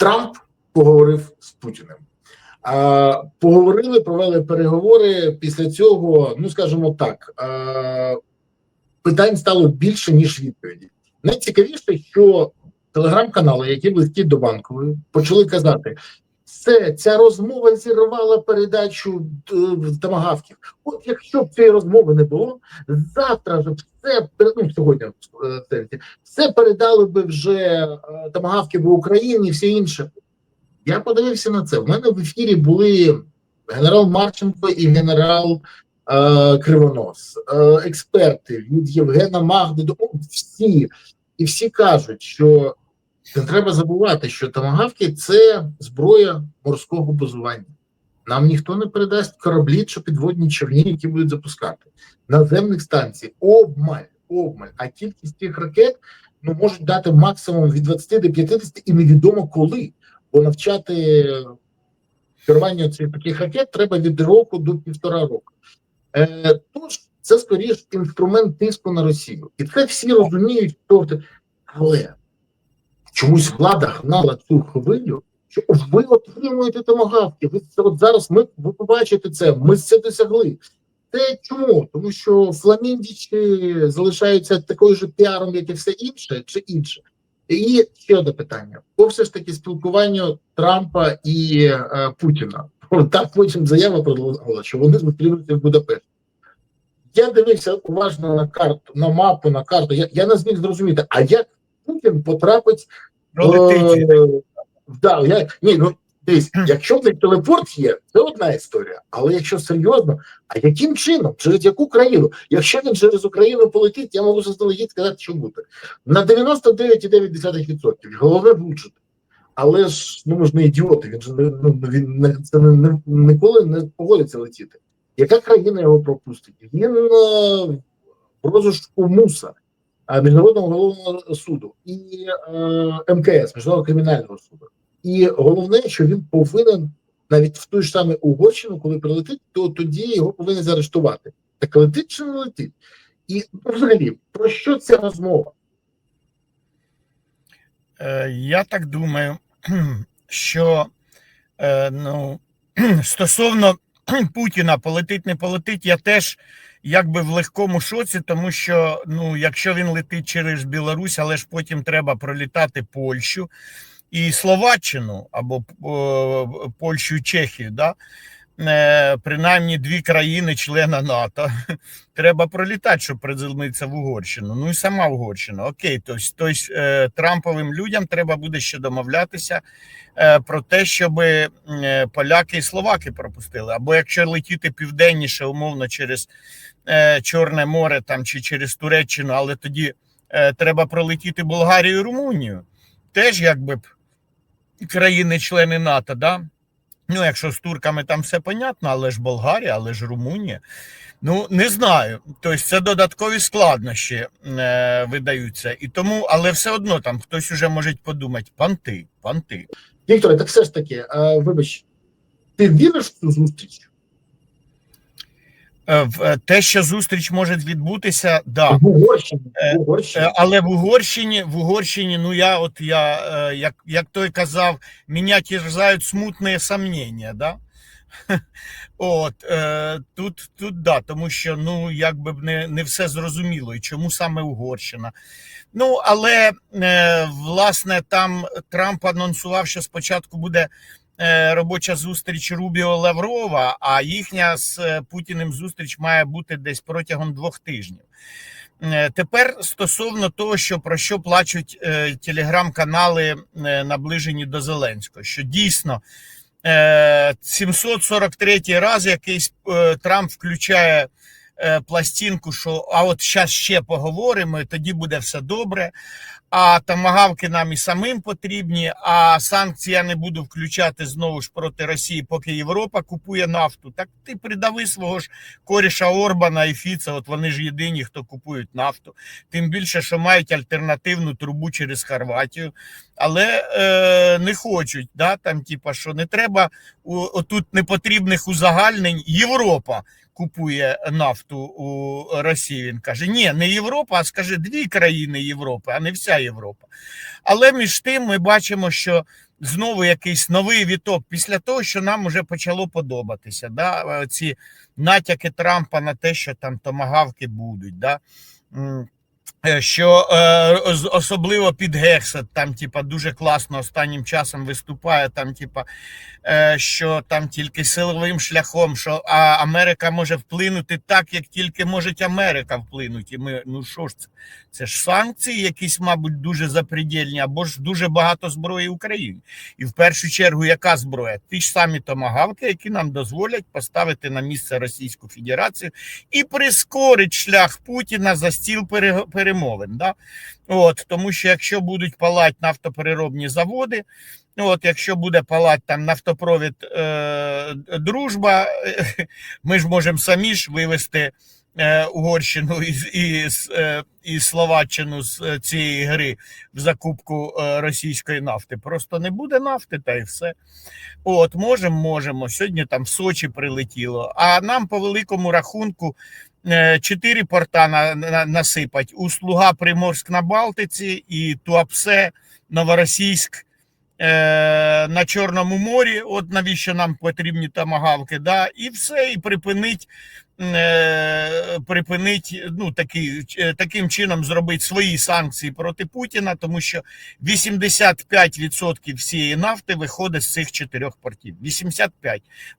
Трамп поговорив з Путіним. А, поговорили, провели переговори. Після цього, ну скажімо так, а, питань стало більше ніж відповіді. Найцікавіше, що телеграм-канали, які близькі до банкової, почали казати. Все, ця розмова зірвала передачу е, тамагавків. От якщо б цієї розмови не було, завтра ж все ну, сьогодні е, все передали би вже е, тамагавки в Україні і все інше. Я подивився на це. В мене в ефірі були генерал Марченко і генерал е, Кривонос, е, експерти від Євгена Магди всі. І всі кажуть, що не треба забувати, що тамагавки це зброя морського базування. Нам ніхто не передасть кораблі чи підводні човні, які будуть запускати. Наземних станцій обмаль, обмаль. А кількість тих ракет ну, можуть дати максимум від 20 до 50 і невідомо коли. Бо навчати керування цих таких ракет треба від року до півтора року. Е, тож це скоріш інструмент тиску на Росію. І це всі розуміють, що це. Але чомусь влада гнала цю хвилю, що ви отримуєте томагавки. Ви от зараз ми ви побачите це. Ми це досягли. Це чому? Тому що фламіндічі залишаються такою ж піаром, як і все інше, чи інше. І ще одне питання: по все ж таки спілкуванню Трампа і е, Путіна. Там потім заява продовжувала, що вони зустрінуться в Будапешті. Я дивився уважно на карту, на мапу, на карту. Я, я не зміг зрозуміти, а як Путін потрапить Пролетить. Е, Да, я, ні, ну дивись, якщо в них телепорт є, це одна історія. Але якщо серйозно, а яким чином? Через яку країну? Якщо він через Україну полетить, я можу заздалегідь сказати, що буде. На 99,9%. Головне влучити. Але ж ну ми ж не ідіоти, він же ну, він не, це не, не, ніколи не погодиться летіти. Яка країна його пропустить? Він е, в розшуку муса Міжнародного головного суду і е, МКС, Міжнародного кримінального суду. І головне, що він повинен навіть в ту ж саме Угорщину, коли прилетить, то тоді його повинні заарештувати. Так летить чи не летить? І ну, взагалі, про що ця розмова? Е, Я так думаю, що е, ну, стосовно Путіна полетить, не полетить, я теж якби в легкому шоці, тому що ну, якщо він летить через Білорусь, але ж потім треба пролітати Польщу і Словаччину або е, Польщу і Чехію, да? е, принаймні дві країни, члена НАТО. Треба пролітати, щоб приземлитися в Угорщину. Ну і сама Угорщина. Окей, тобто, тобто е, Трамповим людям треба буде ще домовлятися е, про те, щоб е, поляки і словаки пропустили. Або якщо летіти південніше, умовно, через Чорне море там чи через Туреччину, але тоді е, треба пролетіти Болгарію і Румунію. Теж якби б країни-члени НАТО, да? Ну, якщо з турками там все понятно, але ж Болгарія, але ж Румунія. Ну, не знаю. Тобто це додаткові складнощі е, видаються. І тому, але все одно там хтось уже може подумати: панти, панти. Вікторе, так все ж таки, е, вибач, ти віриш в цю зустріч? Е, в е, те, що зустріч може відбутися, да. В Угорщині, в Угорщині. Е, Але в Угорщині, в Угорщині, ну я от я, як, як той казав, мене терзають смутні сомнення, да? От е, тут, тут да, тому що ну якби не, не все зрозуміло, і чому саме Угорщина. Ну але е, власне там Трамп анонсував, що спочатку буде робоча зустріч Рубіо Лаврова, а їхня з е, Путіним зустріч має бути десь протягом двох тижнів. Е, Тепер стосовно того, що про що плачуть е, телеграм-канали е, наближені до Зеленського, що дійсно е, 743 раз якийсь е, Трамп включає е, пластинку, що а от зараз ще поговоримо, тоді буде все добре. А тамагавки нам і самим потрібні. А санкції я не буду включати знову ж проти Росії, поки Європа купує нафту. Так ти придави свого ж коріша Орбана і Фіца. От вони ж єдині, хто купують нафту. Тим більше, що мають альтернативну трубу через Хорватію, але е, не хочуть. Да? Там, типа, що не треба у- отут непотрібних узагальнень. Європа купує нафту у Росії. Він каже: ні, не Європа, а скаже дві країни Європи, а не вся Європа. Але між тим ми бачимо, що знову якийсь новий віток після того, що нам вже почало подобатися. Да? Ці натяки Трампа на те, що там томагавки будуть. Да? Е, Що е, особливо під Гексет, там, типа, дуже класно останнім часом виступає, там, типа, е, що там тільки силовим шляхом, що Америка може вплинути так, як тільки може Америка вплинути. І ми, ну що ж це? Це ж санкції, якісь, мабуть, дуже запредельні, або ж дуже багато зброї України. І в першу чергу, яка зброя? Ті ж самі томагавки, які нам дозволять поставити на місце Російську Федерацію і прискорить шлях Путіна за стіл пере- перемовин. Да? От, тому що якщо будуть палати нафтопереробні заводи, от, якщо буде палати там нафтопровід е, дружба, ми ж можемо самі ж вивести Угорщину і, і, е, і Словаччину з е, цієї гри в закупку е, російської нафти. Просто не буде нафти, та й все. От, можемо, можемо. Сьогодні там в Сочі прилетіло. А нам по великому рахунку е, чотири порта на, на, насипать: Услуга Приморськ на Балтиці і Туапсе, Новоросійськ. е, На Чорному морі, от навіщо нам потрібні тамагавки, да, і все, і припинить, е, припинить ну, такий, е, таким чином зробити свої санкції проти Путіна, тому що 85% всієї нафти виходить з цих чотирьох портів. 85%.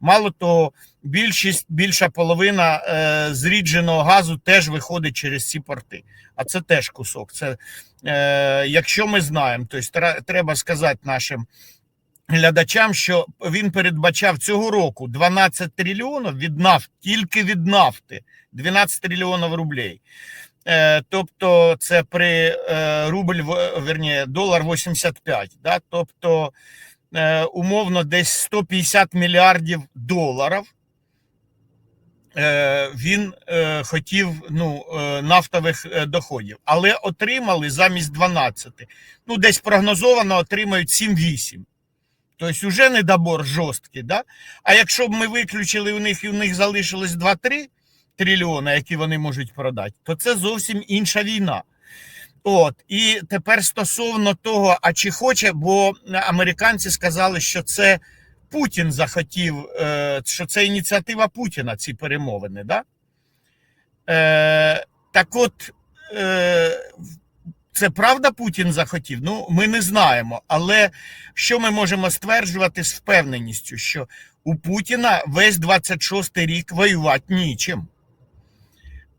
Мало того, більшість, більша половина е, зрідженого газу теж виходить через ці порти. А це теж кусок. Це, е, якщо ми знаємо, то есть, треба сказати нашим глядачам, що він передбачав цього року 12 трильйонів від нафти, тільки від нафти, 12 трильйонів рублей. Е, тобто це при е, рубль, верні, долар 85, да? тобто е, умовно десь 150 мільярдів доларів він хотів ну, нафтових доходів, але отримали замість 12. Ну, десь прогнозовано отримають 7-8. Тобто вже недобор жорсткий. Да? А якщо б ми виключили у них і у них залишилось 2-3 трильйони, які вони можуть продати, то це зовсім інша війна. От і тепер стосовно того, а чи хоче, бо американці сказали, що це Путін захотів, е, що це ініціатива Путіна, ці перемовини. Да? Е, так от, е, це правда Путін захотів? Ну, ми не знаємо. Але що ми можемо стверджувати з впевненістю, що у Путіна весь 26-й рік воювати нічим.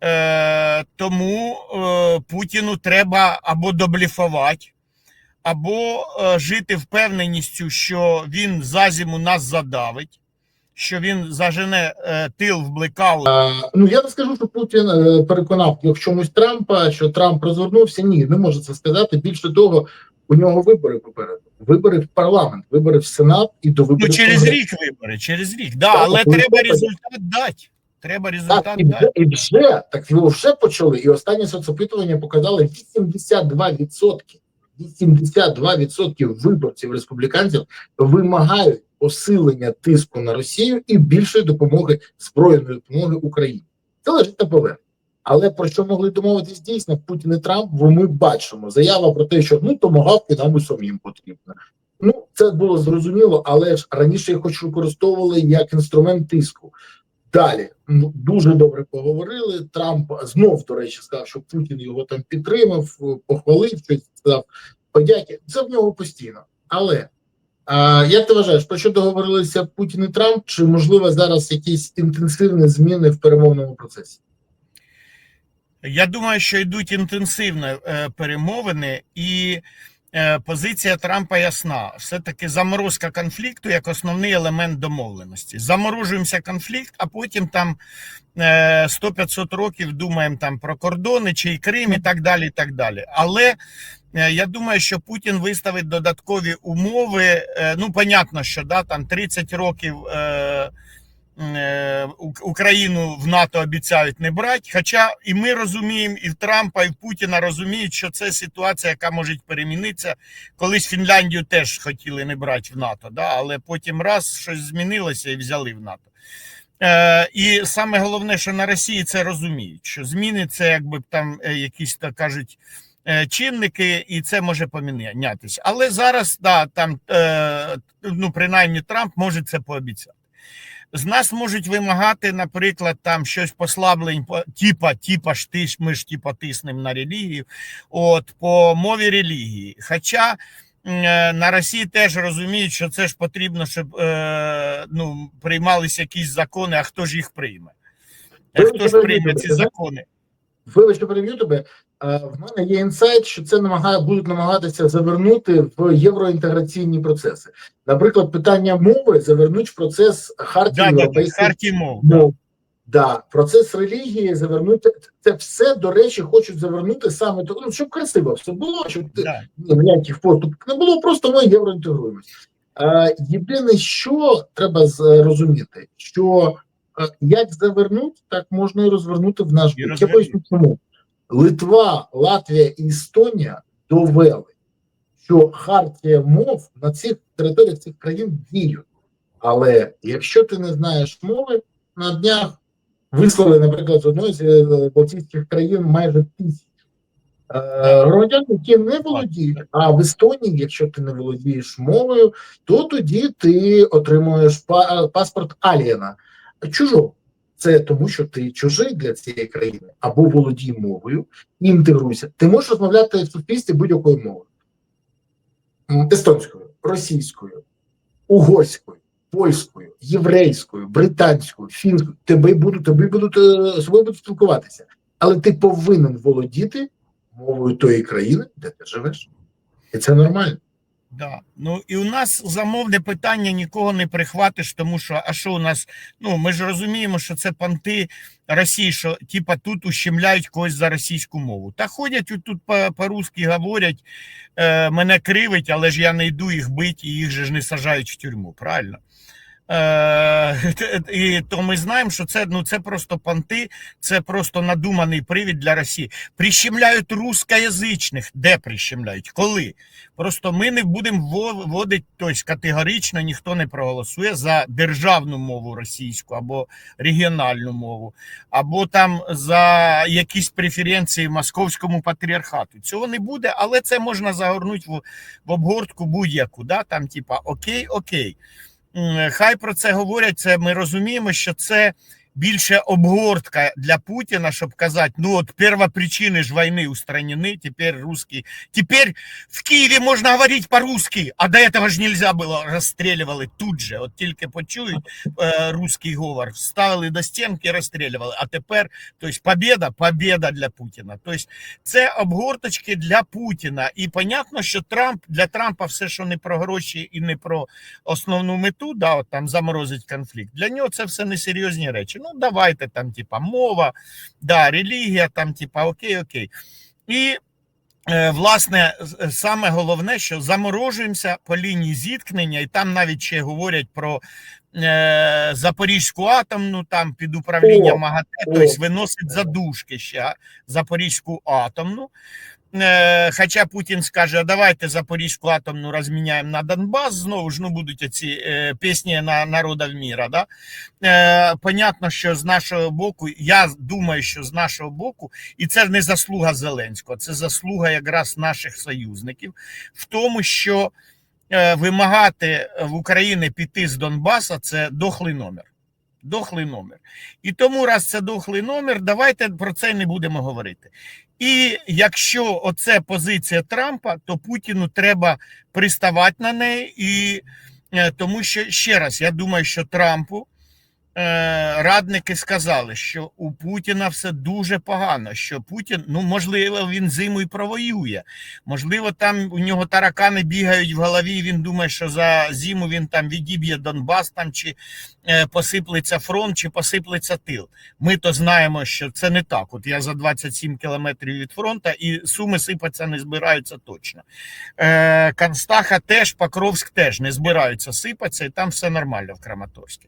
Е, тому е, Путіну треба або добліфувати, або е, жити впевненістю, що він за зиму нас задавить, що він зажене е, тил в блекаут. Ну я не скажу, що Путін е, переконав в чомусь Трампа, що Трамп розвернувся. Ні, не може це сказати. Більше того, у нього вибори попереду. Вибори в парламент, вибори в Сенат і до Ну, виборів. через Конгресу. рік вибори, через рік, да, Так, але ну, треба добре. результат дати. Треба Так, результат і дати. і вже так його вже почали. І останні соцопитування показали 82%. 82% виборців республіканців вимагають посилення тиску на Росію і більшої допомоги збройної допомоги Україні. Це лежить на поверхні. Але про що могли домовитись дійсно Путін і Трамп? Бо ми бачимо заява про те, що ну томагавки нам і самим потрібно. Ну це було зрозуміло, але ж раніше їх хоч використовували як інструмент тиску. Далі ну, дуже добре поговорили. Трамп знов, до речі, сказав, що Путін його там підтримав, похвалив щось, сказав подяки. Це в нього постійно. Але а, як ти вважаєш, про що договорилися Путін і Трамп? Чи можливо зараз якісь інтенсивні зміни в перемовному процесі? Я думаю, що йдуть інтенсивні е, перемовини, і е, позиція Трампа ясна. Все-таки заморозка конфлікту як основний елемент домовленості. Заморожуємося конфлікт, а потім там е, 100-500 років думаємо там про кордони чи Крим і так далі. і так далі. Але е, я думаю, що Путін виставить додаткові умови. Е, ну, понятно, що да, там 30 років. Е, е, Україну в НАТО обіцяють не брати. Хоча і ми розуміємо, і в Трампа, і в Путіна розуміють, що це ситуація, яка може перемінитися. Колись Фінляндію теж хотіли не брати в НАТО, да? але потім раз щось змінилося і взяли в НАТО. Е, і саме головне, що на Росії це розуміють, що зміни це якби там е, якісь так кажуть. Е, Чинники, і це може помінятися. Але зараз, да, там, е, ну, принаймні, Трамп може це пообіцяти. З нас можуть вимагати, наприклад, там щось послаблень, типа, типа ж ти ж ми ж типа тиснемо на релігію, от по мові релігії. Хоча е, на Росії теж розуміють, що це ж потрібно, щоб е, ну, приймалися якісь закони, а хто ж їх прийме? Хто ж прийме ці закони? Вибач, що переб'ю тебе. Е, В мене є інсайт, що це намагає будуть намагатися завернути в євроінтеграційні процеси. Наприклад, питання мови завернуть в процес хартії європейських мов. Да. мов. Да, процес релігії завернути це все, до речі, хочуть завернути саме то, ну, щоб красиво все було, щоб Да. ніяких поступок не було, просто ми євроінтегруємося. Е, єдине, що треба зрозуміти, що е, як завернуть, так можна і розвернути в наш бік. Я поясню чому. Литва, Латвія і Естонія довели, що хартія мов на цих територіях цих країн діють. Але якщо ти не знаєш мови, на днях вислали, наприклад, з одної з е, балтійських країн майже тисячу е, громадян, які не володіють. А в Естонії, якщо ти не володієш мовою, то тоді ти отримуєш паспорт алієна чужого. Це тому, що ти чужий для цієї країни або володій мовою інтегруйся. Ти можеш розмовляти в суспільстві будь-якою мовою: естонською, російською, угорською, польською, єврейською, британською, фінською. Тебе будуть, тебе будуть е, собою будуть спілкуватися, але ти повинен володіти мовою тої країни, де ти живеш, і це нормально. Да. Ну і у нас замовне питання нікого не прихватиш, тому що а що у нас? Ну ми ж розуміємо, що це панти Росії, що типа тут ущемляють когось за російську мову. Та ходять тут по- по-русски говорять, е, мене кривить, але ж я не йду їх бити і їх же ж не сажають в тюрму, правильно? Е, і то ми знаємо, що це ну це просто понти, це просто надуманий привід для Росії. Прищемляють рускоязичних. Де прищемляють? Коли? Просто ми не будемо вводити, тобто категорично ніхто не проголосує за державну мову російську або регіональну мову, або там за якісь преференції московському патріархату. Цього не буде, але це можна загорнути в, в обгортку будь-яку. Да? Там, типа, окей, окей. М, Хай про це говорять. Це ми розуміємо, що це більше обгортка для Путіна, щоб казати, ну от первопричини ж війни устранені, тепер русські. Тепер в Києві можна говорити по-русски, а до этого ж нельзя було, розстрілювали тут же. От тільки почують е, русський говор, вставили до стінки, розстрілювали. А тепер, тобто, побіда, побіда для Путіна. Тобто, це обгорточки для Путіна. І понятно, що Трамп для Трампа все, що не про гроші і не про основну мету, да, от там заморозить конфлікт. Для нього це все несерйозні речі. Ну, давайте там, типа, мова, да, релігія, там, типа, окей, окей. І Е, Власне, саме головне, що заморожуємося по лінії зіткнення, і там навіть ще говорять про е, Запорізьку атомну, там під управлінням МАГАТЕ, тобто виносить задушки ще Запорізьку атомну. Е, Хоча Путін скаже, давайте Запорізьку атомну розміняємо на Донбас, знову ж ну будуть ці е, пісні на народів міра. Да? Е, понятно, що з нашого боку, я думаю, що з нашого боку, і це не заслуга Зеленського, це заслуга якраз наших союзників в тому, що вимагати в Україні піти з Донбаса це дохлий номер. Дохлий номер. І тому, раз це дохлий номер, давайте про це не будемо говорити. І якщо оце позиція Трампа, то Путіну треба приставати на неї, і е, тому що ще раз, я думаю, що Трампу радники сказали, що у Путіна все дуже погано. Що Путін, ну можливо, він зиму і провоює. Можливо, там у нього таракани бігають в голові. Він думає, що за зиму він там відіб'є Донбас, там чи е, посиплеться фронт, чи посиплеться тил. Ми то знаємо, що це не так. От я за 27 кілометрів від фронту, і суми сипаться не збираються точно. Е, Констаха теж, Покровськ теж не збираються сипатися, і там все нормально в Краматорську.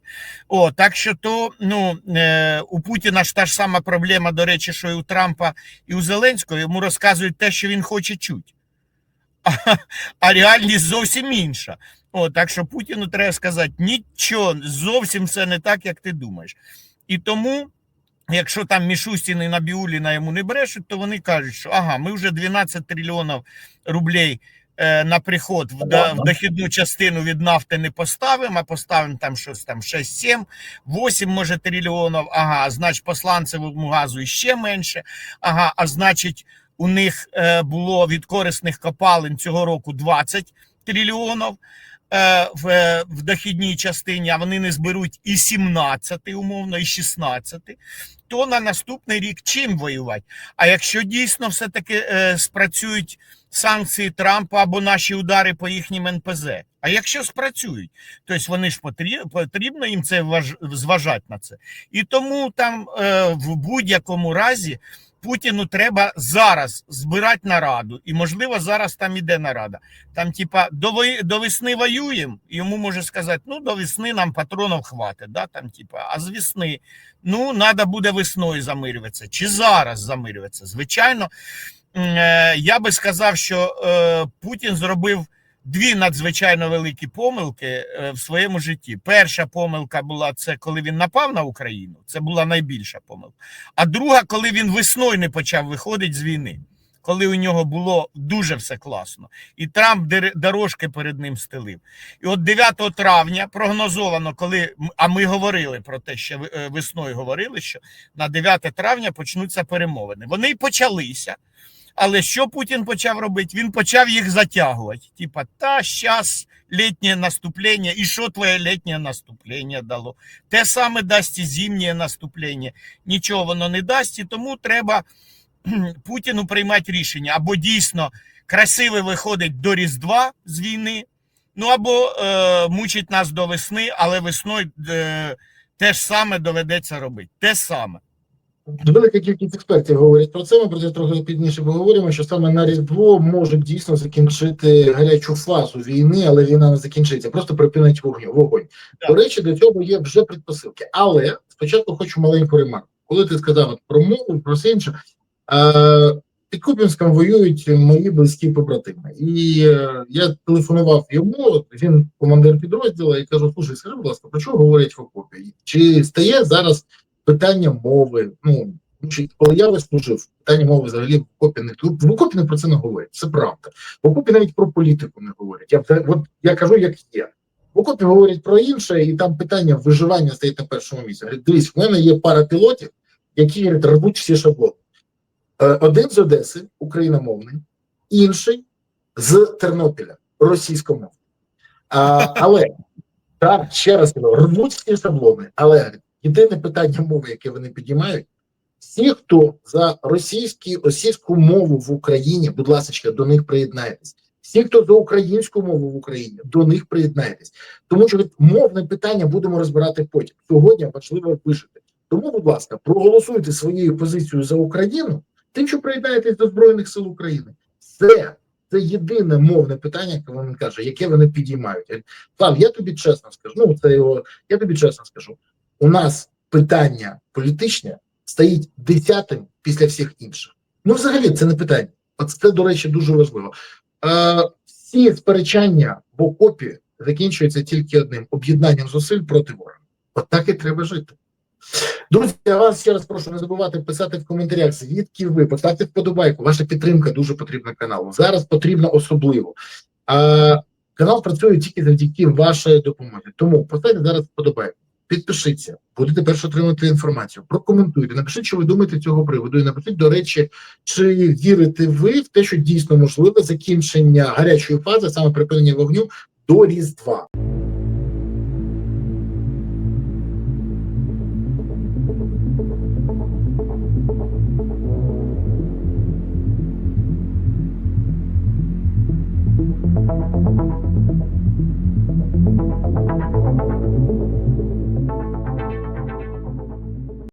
О, так що то ну е, у Путіна ж та ж сама проблема, до речі, що і у Трампа, і у Зеленського йому розказують те, що він хоче чути. а, а реальність зовсім інша. О, так що Путіну треба сказати, нічого, зовсім все не так, як ти думаєш. І тому, якщо там Мішустін і Набіуліна йому не брешуть, то вони кажуть, що ага, ми вже 12 трильйонів рублей на приход в, до- в дохідну частину від нафти не поставимо, а поставимо там щось там 6-7, 8, може, трильйонів, ага, значить, посланцевому газу іще менше, ага, а значить, у них е, було від корисних копалин цього року 20 трильйонів е, в, е, в дохідній частині, а вони не зберуть і 17, умовно, і 16, то на наступний рік чим воювати? А якщо дійсно все-таки е, спрацюють санкції Трампа або наші удари по їхнім НПЗ, а якщо спрацюють, тобто вони ж потрібно, їм це зважати на це. І тому там е, в будь-якому разі Путіну треба зараз збирати нараду, і можливо зараз там іде нарада. Там, типа, до, до весни воюємо, йому може сказати: ну, до весни нам патронів хватить, да, там, типа, а з весни, ну, треба буде весною замирюватися, чи зараз замирюватися. Звичайно, я би сказав, що е, Путін зробив дві надзвичайно великі помилки е, в своєму житті. Перша помилка була це, коли він напав на Україну. Це була найбільша помилка. А друга, коли він весною не почав виходити з війни, коли у нього було дуже все класно, і Трамп дорожки перед ним стелив. І от 9 травня прогнозовано, коли а ми говорили про те, що е, весною говорили, що на 9 травня почнуться перемовини. Вони й почалися. Але що Путін почав робити? Він почав їх затягувати. Типа, та щас літнє наступлення, і що твоє літнє наступлення дало? Те саме дасть і зимнє наступлення. Нічого воно не дасть, і тому треба Путіну приймати рішення. Або дійсно красиво виходить до Різдва з війни, ну або е, мучить нас до весни, але весною е, те ж саме доведеться робити. Те саме. Велика кількість експертів говорять про це. Ми про це трохи пізніше поговоримо. Що саме на Різдво може дійсно закінчити гарячу фазу війни, але війна не закінчиться, просто припинить вогню вогонь. Так. До речі, до цього є вже предпосилки. Але спочатку хочу маленьку ремарку. Коли ти сказав от про мову, про все інше, е, під Куп'янськом воюють мої близькі побратими. І е, я телефонував йому. Він командир підрозділу, і кажу: слушай, скажи, будь ласка, про що говорять в окопі? Чи стає зараз питання мови. Ну коли я вислужив, питання мови взагалі в окопі не в окопі не про це не говорять. Це правда. В окопі навіть про політику не говорять. Я от я кажу, як є. В окопі говорять про інше, і там питання виживання стоїть на першому місці. Говорять, дивись, в мене є пара пілотів, які рвуть всі шаблони. Е, Один з Одеси, україномовний, інший з Тернопіля, російськомовний. А, але так, ще раз кажу, рвуть всі шаблони, але єдине питання мови, яке вони підіймають, всі, хто за російські, російську мову в Україні, будь ласка, до них приєднайтесь. Всі, хто за українську мову в Україні, до них приєднайтесь. Тому що мовне питання будемо розбирати потім. Сьогодні важливо вижити. Тому, будь ласка, проголосуйте своєю позицією за Україну, тим, що приєднаєтесь до Збройних сил України. Це, це єдине мовне питання, яке вони каже, яке вони підіймають. Слав, я тобі чесно скажу. Ну це його, я тобі чесно скажу. У нас питання політичне стоїть десятим після всіх інших. Ну, взагалі, це не питання. От це, до речі, дуже важливо. Е, всі сперечання в окопі закінчуються тільки одним об'єднанням зусиль проти ворога. От так і треба жити. Друзі, я вас ще раз прошу не забувати писати в коментарях, звідки ви поставте вподобайку. Ваша підтримка дуже потрібна каналу. Зараз потрібна особливо. А, канал працює тільки завдяки вашій допомозі. Тому поставте зараз вподобайку. Підпишіться, будете перше отримати інформацію. Прокоментуйте, напишіть, що ви думаєте цього приводу. І напишіть, до речі, чи вірите ви в те, що дійсно можливе закінчення гарячої фази, саме припинення вогню до Різдва.